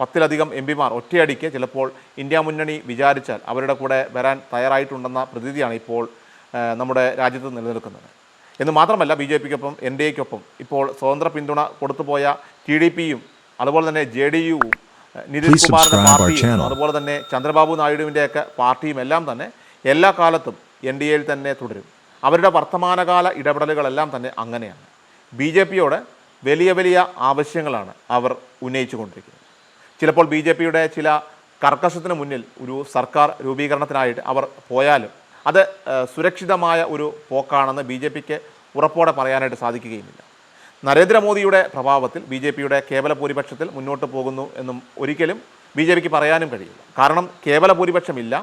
പത്തിലധികം M പിമാർ ഒറ്റയടിക്ക് ചിലപ്പോൾ ഇന്ത്യ മുന്നണി വിചാരിച്ചാൽ അവരുടെ കൂടെ വരാൻ തയ്യാറായിട്ടുണ്ടെന്ന പ്രതീതിയാണ് ഇപ്പോൾ നമ്മുടെ രാജ്യത്ത് നിലനിൽക്കുന്നത്. എന്ന് മാത്രമല്ല ബി ജെ പിക്കൊപ്പം എൻ ഡി എക്കൊപ്പം ഇപ്പോൾ സ്വതന്ത്ര പിന്തുണ കൊടുത്തുപോയ ടി ഡി പിയും അതുപോലെ തന്നെ ജെ ഡി യുവും നിതീഷ് our പാർട്ടിയും അതുപോലെ തന്നെ ചന്ദ്രബാബു നായിഡുവിന്റെയൊക്കെ പാർട്ടിയും എല്ലാം തന്നെ എല്ലാ കാലത്തും എൻ ഡി എയിൽ തന്നെ തുടരും. അവരുടെ വർത്തമാനകാല ഇടപെടലുകളെല്ലാം തന്നെ അങ്ങനെയാണ്. ബി ജെ പിയോട് വലിയ വലിയ ആവശ്യങ്ങളാണ് അവർ ഉന്നയിച്ചു കൊണ്ടിരിക്കുന്നത് ചിലപ്പോൾ ബി ജെ പിയുടെ ചില കർക്കശത്തിന് മുന്നിൽ ഒരു സർക്കാർ രൂപീകരണത്തിനായിട്ട് അവർ പോയാലും അത് സുരക്ഷിതമായ ഒരു പോക്കാണെന്ന് ബി ജെ പിക്ക് ഉറപ്പോടെ പറയാനായിട്ട് സാധിക്കുകയുമില്ല. നരേന്ദ്രമോദിയുടെ പ്രഭാവത്തിൽ ബി ജെ പിയുടെ കേവല ഭൂരിപക്ഷത്തിൽ മുന്നോട്ട് പോകുന്നു എന്നും ഒരിക്കലും ബി ജെ പിക്ക് പറയാനും കഴിയില്ല. കാരണം കേവല ഭൂരിപക്ഷമില്ല.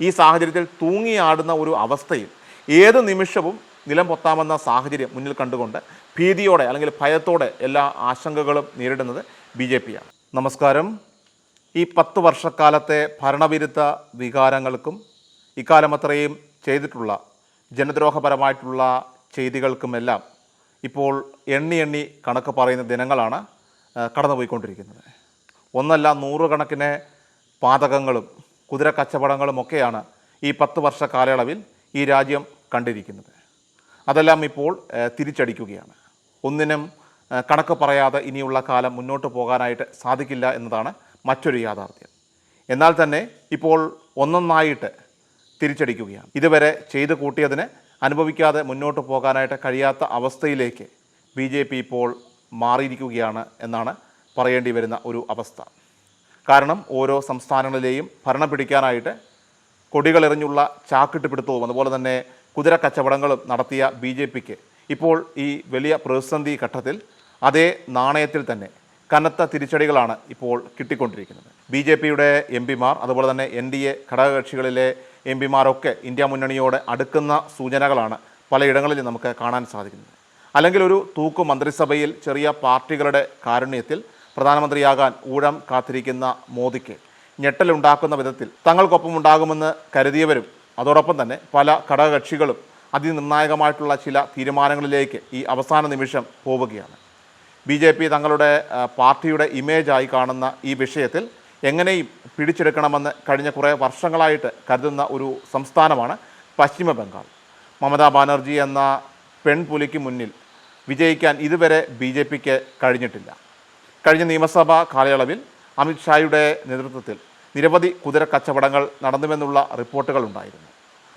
ഈ സാഹചര്യത്തിൽ തൂങ്ങിയാടുന്ന ഒരു അവസ്ഥയിൽ ഏത് നിമിഷവും നിലം പൊത്താമെന്ന സാഹചര്യം മുന്നിൽ കണ്ടുകൊണ്ട് ഭീതിയോടെ അല്ലെങ്കിൽ ഭയത്തോടെ എല്ലാ ആശങ്കകളും നേരിടുന്നത് ബി ജെ പിയാണ്. നമസ്കാരം. ഈ പത്ത് വർഷക്കാലത്തെ ഭരണവിരുദ്ധ വികാരങ്ങൾക്കും ഇക്കാലം അത്രയും ചെയ്തിട്ടുള്ള ജനദ്രോഹപരമായിട്ടുള്ള ചെയ്തികൾക്കുമെല്ലാം ഇപ്പോൾ എണ്ണി എണ്ണി കണക്ക് പറയുന്ന ദിനങ്ങളാണ് കടന്നുപോയിക്കൊണ്ടിരിക്കുന്നത്. ഒന്നല്ല നൂറുകണക്കിന് പാതകങ്ങളും കുതിര കച്ചവടങ്ങളും ഒക്കെയാണ് ഈ പത്ത് വർഷ കാലയളവിൽ ഈ രാജ്യം കണ്ടിരിക്കുന്നത്. അതെല്ലാം ഇപ്പോൾ തിരിച്ചടിക്കുകയാണ്. ഒന്നിനും കണക്ക് പറയാതെ ഇനിയുള്ള കാലം മുന്നോട്ട് പോകാനായിട്ട് സാധിക്കില്ല എന്നതാണ് മറ്റൊരു യാഥാർത്ഥ്യം. എന്നാൽ തന്നെ ഇപ്പോൾ ഒന്നൊന്നായിട്ട് തിരിച്ചടിക്കുകയാണ്. ഇതുവരെ ചെയ്തു കൂട്ടിയതിന് അനുഭവിക്കാതെ മുന്നോട്ട് പോകാനായിട്ട് കഴിയാത്ത അവസ്ഥയിലേക്ക് ബി ജെ പി ഇപ്പോൾ മാറിയിരിക്കുകയാണ് എന്നാണ് പറയേണ്ടി വരുന്ന ഒരു അവസ്ഥ. കാരണം ഓരോ സംസ്ഥാനങ്ങളിലെയും ഭരണം പിടിക്കാനായിട്ട് കൊടികളെറിഞ്ഞുള്ള ചാക്കിട്ട് പിടുത്തവും അതുപോലെ തന്നെ കുതിര കച്ചവടങ്ങളും നടത്തിയ ബി ജെ പിക്ക് ഇപ്പോൾ ഈ വലിയ പ്രതിസന്ധി ഘട്ടത്തിൽ അതേ നാണയത്തിൽ തന്നെ കനത്ത തിരിച്ചടികളാണ് ഇപ്പോൾ കിട്ടിക്കൊണ്ടിരിക്കുന്നത്. ബി ജെ പിയുടെ എം പിമാർ അതുപോലെ തന്നെ എൻ ഡി എ ഘടകകക്ഷികളിലെ എം പിമാരൊക്കെ ഇന്ത്യ മുന്നണിയോട് അടുക്കുന്ന സൂചനകളാണ് പലയിടങ്ങളിൽ നമുക്ക് കാണാൻ സാധിക്കുന്നത്. അല്ലെങ്കിൽ ഒരു തൂക്കു മന്ത്രിസഭയിൽ ചെറിയ പാർട്ടികളുടെ കാരുണ്യത്തിൽ പ്രധാനമന്ത്രിയാകാൻ ഊഴം കാത്തിരിക്കുന്ന മോദിക്ക് ഞെട്ടലുണ്ടാക്കുന്ന വിധത്തിൽ തങ്ങൾക്കൊപ്പം ഉണ്ടാകുമെന്ന് കരുതിയവരും അതോടൊപ്പം തന്നെ പല ഘടകകക്ഷികളും അതിനിർണായകമായിട്ടുള്ള ചില തീരുമാനങ്ങളിലേക്ക് ഈ അവസാന നിമിഷം പോവുകയാണ്. ബി ജെ പി തങ്ങളുടെ പാർട്ടിയുടെ ഇമേജായി കാണുന്ന ഈ വിഷയത്തിൽ എങ്ങനെയും പിടിച്ചെടുക്കണമെന്ന് കഴിഞ്ഞ കുറേ വർഷങ്ങളായിട്ട് കരുതുന്ന ഒരു സംസ്ഥാനമാണ് പശ്ചിമ ബംഗാൾ. മമതാ ബാനർജി എന്ന പെൺപുലിക്ക് മുന്നിൽ വിജയിക്കാൻ ഇതുവരെ ബി ജെ പിക്ക് കഴിഞ്ഞിട്ടില്ല. കഴിഞ്ഞ നിയമസഭാ കാലയളവിൽ അമിത്ഷായുടെ നേതൃത്വത്തിൽ നിരവധി കുതിര കച്ചവടങ്ങൾ നടന്നുവെന്നുള്ള റിപ്പോർട്ടുകൾ ഉണ്ടായിരുന്നു.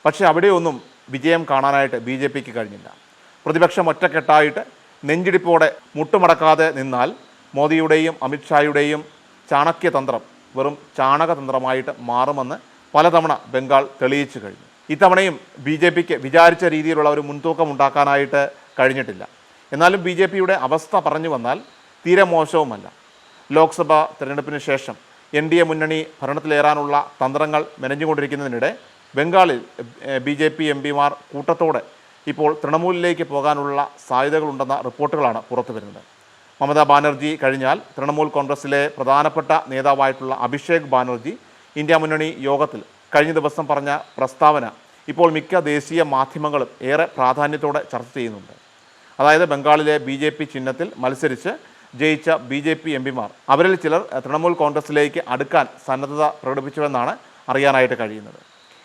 പക്ഷേ അവിടെയൊന്നും വിജയം കാണാനായിട്ട് ബി ജെ പിക്ക് കഴിഞ്ഞില്ല. പ്രതിപക്ഷം ഒറ്റക്കെട്ടായിട്ട് നെഞ്ചിടിപ്പോടെ മുട്ടുമടക്കാതെ നിന്നാൽ മോദിയുടെയും അമിത്ഷായുടെയും ചാണക്യതന്ത്രം വെറും ചാണകതന്ത്രമായിട്ട് മാറുമെന്ന് പലതവണ ബംഗാൾ തെളിയിച്ചു കഴിഞ്ഞു. ഇത്തവണയും ബി ജെ പിക്ക് വിചാരിച്ച രീതിയിലുള്ള ഒരു മുൻതൂക്കം ഉണ്ടാക്കാനായിട്ട് കഴിഞ്ഞിട്ടില്ല. എന്നാലും ബി ജെ പിയുടെ അവസ്ഥ പറഞ്ഞു വന്നാൽ തീരെ മോശവുമല്ല. ലോക്സഭാ തെരഞ്ഞെടുപ്പിന് ശേഷം എൻ ഡി എ മുന്നണി ഭരണത്തിലേറാനുള്ള തന്ത്രങ്ങൾ മെനഞ്ഞുകൊണ്ടിരിക്കുന്നതിനിടെ ബംഗാളിൽ ബി ജെ പി എം പിമാർ കൂട്ടത്തോടെ ഇപ്പോൾ തൃണമൂലിലേക്ക് പോകാനുള്ള സാധ്യതകളുണ്ടെന്ന റിപ്പോർട്ടുകളാണ് പുറത്തു വരുന്നത്. മമതാ ബാനർജി കഴിഞ്ഞാൽ തൃണമൂൽ കോൺഗ്രസിലെ പ്രധാനപ്പെട്ട നേതാവായിട്ടുള്ള അഭിഷേക് ബാനർജി ഇന്ത്യ മുന്നണി യോഗത്തിൽ കഴിഞ്ഞ ദിവസം പറഞ്ഞ പ്രസ്താവന ഇപ്പോൾ മിക്ക ദേശീയ മാധ്യമങ്ങളും ഏറെ പ്രാധാന്യത്തോടെ ചർച്ച ചെയ്യുന്നുണ്ട്. അതായത് ബംഗാളിലെ ബി ജെ പി ചിഹ്നത്തിൽ മത്സരിച്ച് ജയിച്ച ബി ജെ പി എം പിമാർ അവരിൽ ചിലർ തൃണമൂൽ കോൺഗ്രസിലേക്ക് അടുക്കാൻ സന്നദ്ധത പ്രകടിപ്പിച്ചുവെന്നാണ് അറിയാനായിട്ട് കഴിയുന്നത്.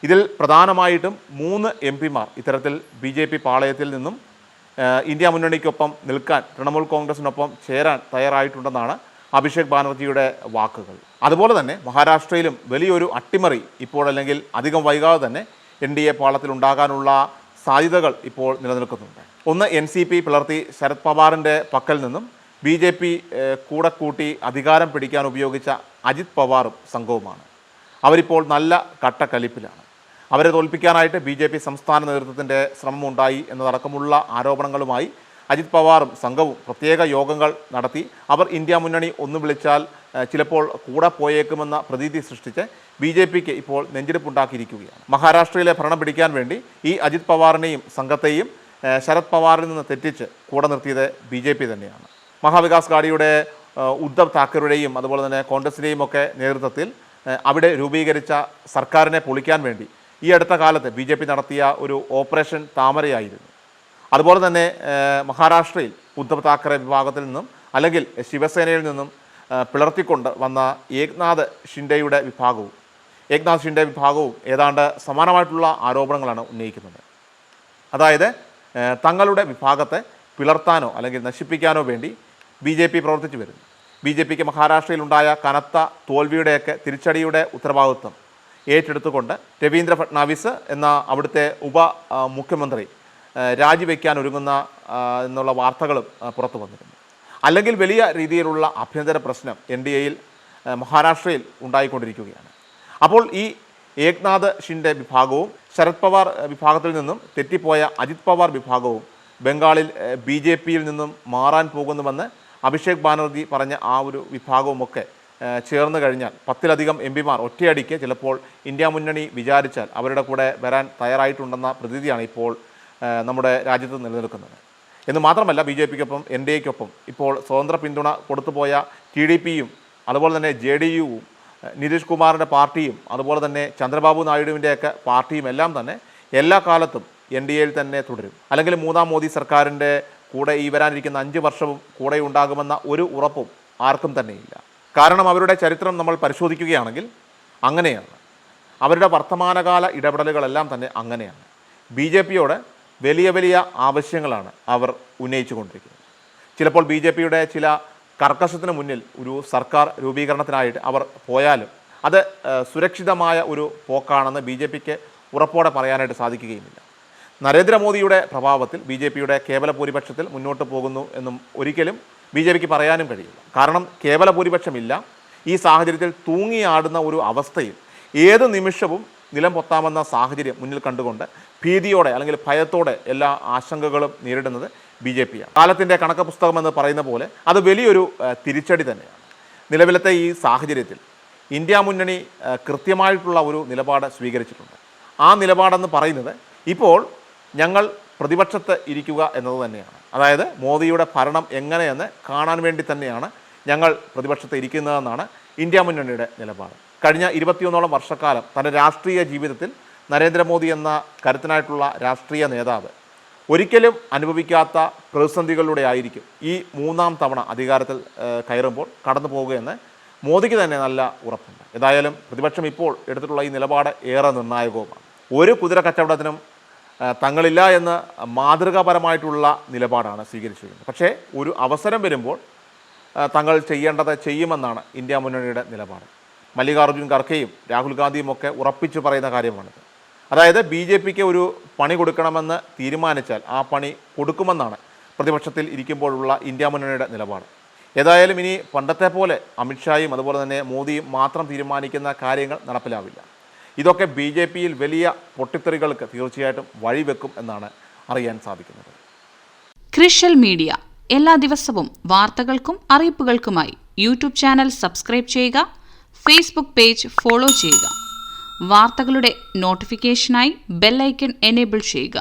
ഇതിൽ പ്രധാനമായിട്ടും മൂന്ന് എം പിമാർ ഇത്തരത്തിൽ ബി ജെ പി പാളയത്തിൽ നിന്നും ഇന്ത്യ മുന്നണിക്കൊപ്പം നിൽക്കാൻ തൃണമൂൽ കോൺഗ്രസിനൊപ്പം ചേരാൻ തയ്യാറായിട്ടുണ്ടെന്നാണ് അഭിഷേക് ബാനർജിയുടെ വാക്കുകൾ. അതുപോലെ തന്നെ മഹാരാഷ്ട്രയിലും വലിയൊരു അട്ടിമറി ഇപ്പോഴല്ലെങ്കിൽ അധികം വൈകാതെ തന്നെ എൻ ഡി എ പാളത്തിൽ ഉണ്ടാകാനുള്ള സാധ്യതകൾ ഇപ്പോൾ നിലനിൽക്കുന്നുണ്ട്. ഒന്ന് എൻ സി പി പിളർത്തി ശരത് പവാറിന്റെ പക്കൽ നിന്നും ബി ജെ പി കൂടെ കൂട്ടി അധികാരം പിടിക്കാൻ ഉപയോഗിച്ച അജിത് പവാറും സംഘവുമാണ്. അവരിപ്പോൾ നല്ല കട്ടക്കലിപ്പിലാണ്. അവരെ തോൽപ്പിക്കാനായിട്ട് ബി ജെ പി സംസ്ഥാന നേതൃത്വത്തിന്റെ ശ്രമമുണ്ടായി എന്നതടക്കമുള്ള ആരോപണങ്ങളുമായി അജിത് പവാറും സംഘവും പ്രത്യേക യോഗങ്ങൾ നടത്തി. അവർ ഇന്ത്യ മുന്നണി ഒന്ന് വിളിച്ചാൽ ചിലപ്പോൾ കൂടെ പോയേക്കുമെന്ന പ്രതീതി സൃഷ്ടിച്ച് ബി ജെ പിക്ക് ഇപ്പോൾ നെഞ്ചെടുപ്പുണ്ടാക്കിയിരിക്കുകയാണ്. മഹാരാഷ്ട്രയിലെ ഭരണം പിടിക്കാൻ വേണ്ടി ഈ അജിത് പവാറിനെയും സംഘത്തെയും ശരത് പവാറിൽ നിന്ന് തെറ്റിച്ച് കൂടെ നിർത്തിയത് ബി ജെ പി തന്നെയാണ്. മഹാവികാസ് ഗാഡിയുടെ ഉദ്ധവ് താക്കറെയുടെയും അതുപോലെ തന്നെ കോൺഗ്രസിന്റെയും ഒക്കെ നേതൃത്വത്തിൽ അവിടെ രൂപീകരിച്ച സർക്കാരിനെ പൊളിക്കാൻ വേണ്ടി ഈ അടുത്ത കാലത്ത് ബി ജെ പി നടത്തിയ ഒരു ഓപ്പറേഷൻ താമരയായിരുന്നു. അതുപോലെ തന്നെ മഹാരാഷ്ട്രയിൽ ഉദ്ധവ് താക്കറെ വിഭാഗത്തിൽ നിന്നും അല്ലെങ്കിൽ ശിവസേനയിൽ നിന്നും പിളർത്തിക്കൊണ്ട് വന്ന ഏക്നാഥ് ഷിൻഡെയുടെ വിഭാഗവും ഏക്നാഥ് ഷിൻഡെ വിഭാഗവും ഏതാണ്ട് സമാനമായിട്ടുള്ള ആരോപണങ്ങളാണ് ഉന്നയിക്കുന്നത്. അതായത് തങ്ങളുടെ വിഭാഗത്തെ പിളർത്താനോ അല്ലെങ്കിൽ നശിപ്പിക്കാനോ വേണ്ടി ബി ജെ പി പ്രവർത്തിച്ചു വരുന്നു. ബി ജെ പിക്ക് മഹാരാഷ്ട്രയിലുണ്ടായ കനത്ത തോൽവിയുടെയൊക്കെ തിരിച്ചടിയുടെ ഉത്തരവാദിത്വം ഏറ്റെടുത്തുകൊണ്ട് രവീന്ദ്ര ഫട്നാവിസ് എന്ന അവിടുത്തെ ഉപ മുഖ്യമന്ത്രി രാജിവെക്കാൻ ഒരുങ്ങുന്ന എന്നുള്ള വാർത്തകളും പുറത്തു വന്നിരുന്നു. അല്ലെങ്കിൽ വലിയ രീതിയിലുള്ള ആഭ്യന്തര പ്രശ്നം എൻ ഡി എയിൽ മഹാരാഷ്ട്രയിൽ ഉണ്ടായിക്കൊണ്ടിരിക്കുകയാണ്. അപ്പോൾ ഈ ഏക്നാഥ് ഷിൻഡെ വിഭാഗവും ശരത് പവാർ വിഭാഗത്തിൽ നിന്നും തെറ്റിപ്പോയ അജിത് പവാർ വിഭാഗവും ബംഗാളിൽ ബി ജെ പിയിൽ നിന്നും മാറാൻ പോകുന്നുവെന്ന് അഭിഷേക് ബാനർജി പറഞ്ഞ ആ ഒരു വിഭാഗവുമൊക്കെ ചേർന്ന് കഴിഞ്ഞാൽ പത്തിലധികം എം പിമാർ ഒറ്റയടിക്ക് ചിലപ്പോൾ ഇന്ത്യ മുന്നണി വിചാരിച്ചാൽ അവരുടെ കൂടെ വരാൻ തയ്യാറായിട്ടുണ്ടെന്ന പ്രതീതിയാണ് ഇപ്പോൾ നമ്മുടെ രാജ്യത്ത് നിലനിൽക്കുന്നത്. എന്ന് മാത്രമല്ല ബി ജെ പിക്കൊപ്പം എൻ ഡി എക്കൊപ്പം ഇപ്പോൾ സ്വതന്ത്ര പിന്തുണ കൊടുത്തുപോയ ടി ഡി പിയും അതുപോലെ തന്നെ ജെ ഡി യുവും നിതീഷ് കുമാറിന്റെ പാർട്ടിയും അതുപോലെ തന്നെ ചന്ദ്രബാബു നായിഡുവിന്റെയൊക്കെ പാർട്ടിയും എല്ലാം തന്നെ എല്ലാ കാലത്തും എൻ ഡി എയിൽ തന്നെ തുടരും. അല്ലെങ്കിൽ മൂന്നാം മോദി സർക്കാരിന്റെ കൂടെ ഈ വരാനിരിക്കുന്ന അഞ്ച് വർഷവും കൂടെ ഉണ്ടാകുമെന്ന ഒരു ഉറപ്പും ആർക്കും തന്നെയില്ല. കാരണം അവരുടെ ചരിത്രം നമ്മൾ പരിശോധിക്കുകയാണെങ്കിൽ അങ്ങനെയാണ് അവരുടെ വർത്തമാനകാല ഇടപെടലുകളെല്ലാം തന്നെ അങ്ങനെയാണ്. ബി ജെ പിയോട് വലിയ വലിയ ആവശ്യങ്ങളാണ് അവർ ഉന്നയിച്ചു കൊണ്ടിരിക്കുന്നത് ചിലപ്പോൾ ബി ജെ പിയുടെ ചില കർക്കശത്തിന് മുന്നിൽ ഒരു സർക്കാർ രൂപീകരണത്തിനായിട്ട് അവർ പോയാലും അത് സുരക്ഷിതമായ ഒരു പോക്കാണെന്ന് ബി ജെ പിക്ക് ഉറപ്പോടെ പറയാനായിട്ട് സാധിക്കുകയുമില്ല. നരേന്ദ്രമോദിയുടെ പ്രഭാവത്തിൽ ബി ജെ പിയുടെ കേവല ഭൂരിപക്ഷത്തിൽ മുന്നോട്ട് പോകുന്നു എന്നും ഒരിക്കലും ബി ജെ പിക്ക് പറയാനും കഴിയില്ല. കാരണം കേവല ഭൂരിപക്ഷമില്ല. ഈ സാഹചര്യത്തിൽ തൂങ്ങിയാടുന്ന ഒരു അവസ്ഥയിൽ ഏത് നിമിഷവും നിലം പൊത്താമെന്ന സാഹചര്യം മുന്നിൽ കണ്ടുകൊണ്ട് ഭീതിയോടെ അല്ലെങ്കിൽ ഭയത്തോടെ എല്ലാ ആശങ്കകളും നേരിടുന്നത് ബി ജെ പിയാണ്. കാലത്തിന്റെ കണക്ക് പുസ്തകം എന്ന് പറയുന്ന പോലെ അത് വലിയൊരു തിരിച്ചടി തന്നെയാണ്. നിലവിലത്തെ ഈ സാഹചര്യത്തിൽ ഇന്ത്യ മുന്നണി കൃത്യമായിട്ടുള്ള ഒരു നിലപാട് സ്വീകരിച്ചിട്ടുണ്ട്. ആ നിലപാടെന്ന് പറയുന്നത് ഇപ്പോൾ ഞങ്ങൾ പ്രതിപക്ഷത്ത് ഇരിക്കുക എന്നത് തന്നെയാണ്. അതായത് മോദിയുടെ ഭരണം എങ്ങനെയെന്ന് കാണാൻ വേണ്ടി തന്നെയാണ് ഞങ്ങൾ പ്രതിപക്ഷത്ത് ഇരിക്കുന്നതെന്നാണ് ഇന്ത്യ മുന്നണിയുടെ നിലപാട്. കഴിഞ്ഞ ഇരുപത്തിയൊന്നോളം വർഷക്കാലം തന്റെ രാഷ്ട്രീയ ജീവിതത്തിൽ നരേന്ദ്രമോദി എന്ന കരുത്തനായിട്ടുള്ള രാഷ്ട്രീയ നേതാവ് ഒരിക്കലും അനുഭവിക്കാത്ത പ്രതിസന്ധികളിലൂടെ ആയിരിക്കും ഈ മൂന്നാം തവണ അധികാരത്തിൽ കയറുമ്പോൾ കടന്നു പോകുകയെന്ന് മോദിക്ക് തന്നെ നല്ല ഉറപ്പുണ്ട്. ഏതായാലും പ്രതിപക്ഷം ഇപ്പോൾ എടുത്തിട്ടുള്ള ഈ നിലപാട് ഏറെ നിർണായകവുമാണ്. ഒരു കുതിര കച്ചവടത്തിനും തങ്ങളില്ല എന്ന് മാതൃകാപരമായിട്ടുള്ള നിലപാടാണ് സ്വീകരിച്ചിരിക്കുന്നത്. പക്ഷേ ഒരു അവസരം വരുമ്പോൾ തങ്ങൾ ചെയ്യേണ്ടത് ചെയ്യുമെന്നാണ് ഇന്ത്യ മുന്നണിയുടെ നിലപാട്. മല്ലികാർജുൻ ഖർഗെയും രാഹുൽ ഗാന്ധിയും ഒക്കെ ഉറപ്പിച്ചു പറയുന്ന കാര്യമാണിത്. അതായത് ബി ജെ പിക്ക് ഒരു പണി കൊടുക്കണമെന്ന് തീരുമാനിച്ചാൽ ആ പണി കൊടുക്കുമെന്നാണ് പ്രതിപക്ഷത്തിൽ ഇരിക്കുമ്പോഴുള്ള ഇന്ത്യ മുന്നണിയുടെ നിലപാട്. ഏതായാലും ഇനി പണ്ടത്തെ പോലെ അമിത്ഷായും അതുപോലെ തന്നെ മോദിയും മാത്രം തീരുമാനിക്കുന്ന കാര്യങ്ങൾ നടപ്പിലാവില്ല. ഇതൊക്കെ ബി ജെ പിയിൽ വലിയ പൊട്ടിത്തെറികൾക്ക് തീർച്ചയായിട്ടും വഴിവെക്കും എന്നാണ് അറിയാൻ സാധിക്കുന്നത്. Crucial media. എല്ലാ ദിവസവും വാർത്തകൾക്കും അറിയിപ്പുകൾക്കുമായി യൂട്യൂബ് ചാനൽ സബ്സ്ക്രൈബ് ചെയ്യുക ഫേസ്ബുക്ക് പേജ് ഫോളോ ചെയ്യുക. വാർത്തകളുടെ നോട്ടിഫിക്കേഷനായി ബെല്ലൈക്കൺ എനേബിൾ ചെയ്യുക.